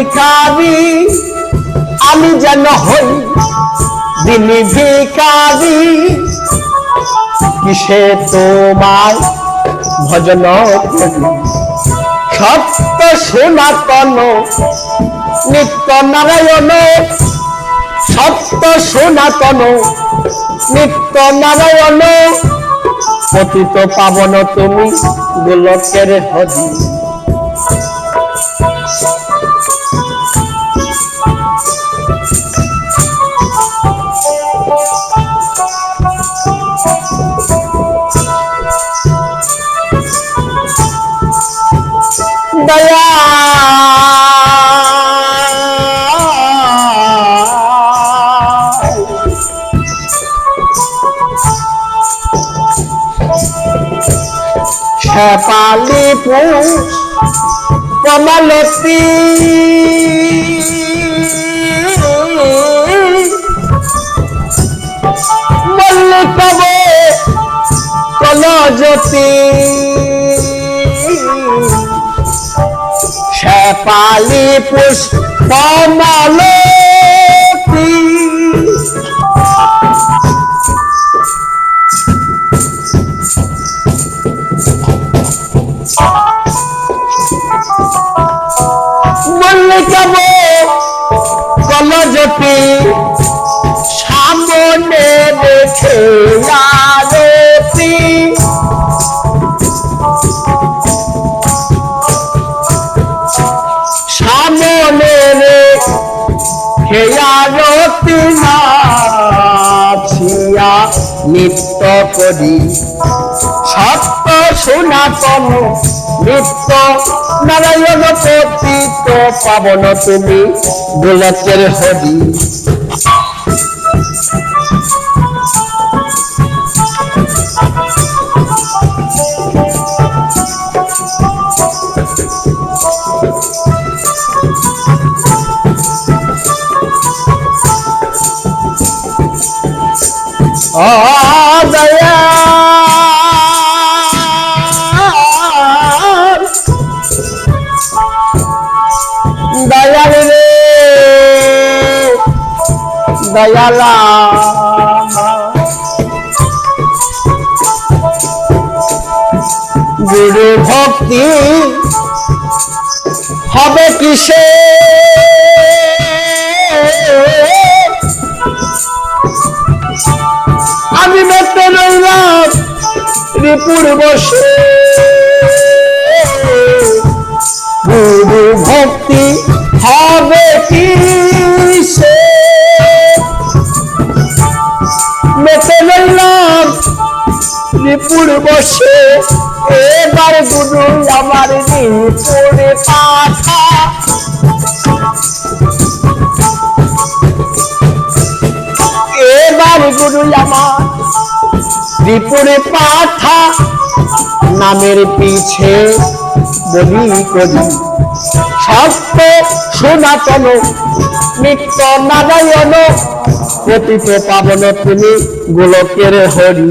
ভিখারি, আমি যেন হই দিন ভিখারি। কিসে তোমার ভজন সত্য সনাতন, নিত্য নারায়ণ, সত্য সনাতন, নিত্য নারায়ণ। পতিত পাবন তুমি গোলকের হদি দয়া পুষ কমলতী মল্লিকব কলজ্যোতি শেপালি পুষ্প মল্লিকাব কলজ্যোতি রেখে আরতি নাচিয়া নিত্য করি। সত্য সনাতন নৃত্য নারায়ণ পতিত পাবন তুমি গোলকের হরি। দয়াল রে দয়ালা। গুরু ভক্তি হবে কিসে? রিপুর বসে। গুরু ভক্তি হবে কি রিপুর বসে। এবার গুরু আমার রিপুরে পাঠা। এবার গুরু আমার ত্রিপুরে পাঠা, নামের পিছে বলি করি। সত্য সনাতন নিত্য নারায়ণ পতিত পাবন তুমি গোলকের হরি।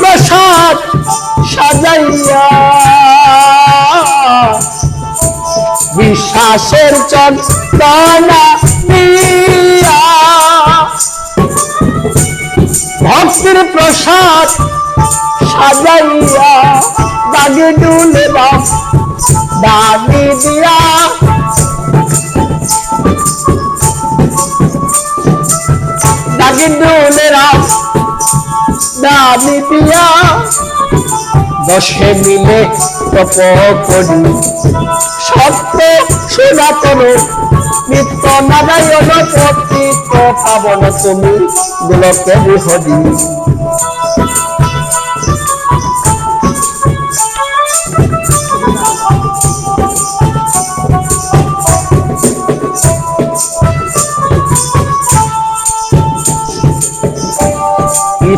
প্রসাদ সাজাইয়া। বিশ্বাসের চন্দনা দিয়া ভক্তির প্রসাদ সাজাইয়া দাগে ডুলে দাগি দিয়া। ডুলে রাম দাবি পিয়া। দশে মিলে তপ করি সত্য সনাতন, নিত্য নারায়ণ পতিত পাবন তুমি গোলকের হরি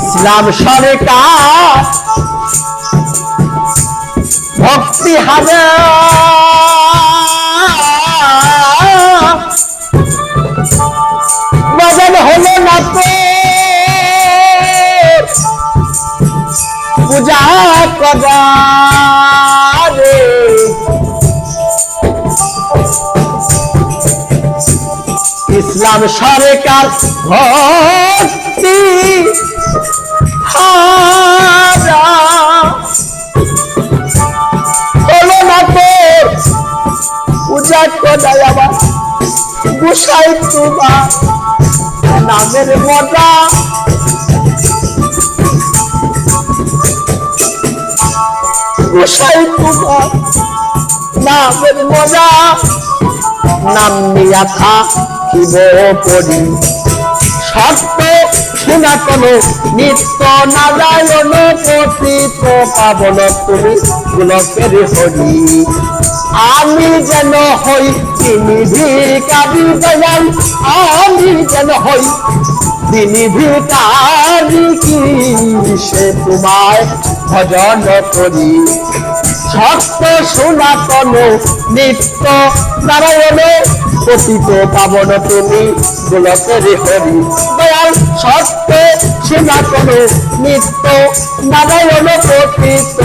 ইসলাম সরকার ভক্তি হাজার। বদল হলো না তো। পূজা করারে ইসলাম সরকার ভক্তি গুসাই তোমার নামের মজা। গোসাই তোমার নামের মজা। নাম নিয়া থাকিব পরি। সত্য সনাতন, নিত্য নারায়ণ পতিত পাবন, তুমি গোলকের হরি। আমি যেন হই তিনি ভিকারি দয়াল, আমি যেন হই তিনি ভিকারি কি? সে তোমায় ভজন করি। সত্য সনাতন, নিত্য নারায়ণ, পতিত পাবন তুমি গোলকের হরি। দয়াল, সত্য সনাতন, নিত্য নারায়ণ, পতিত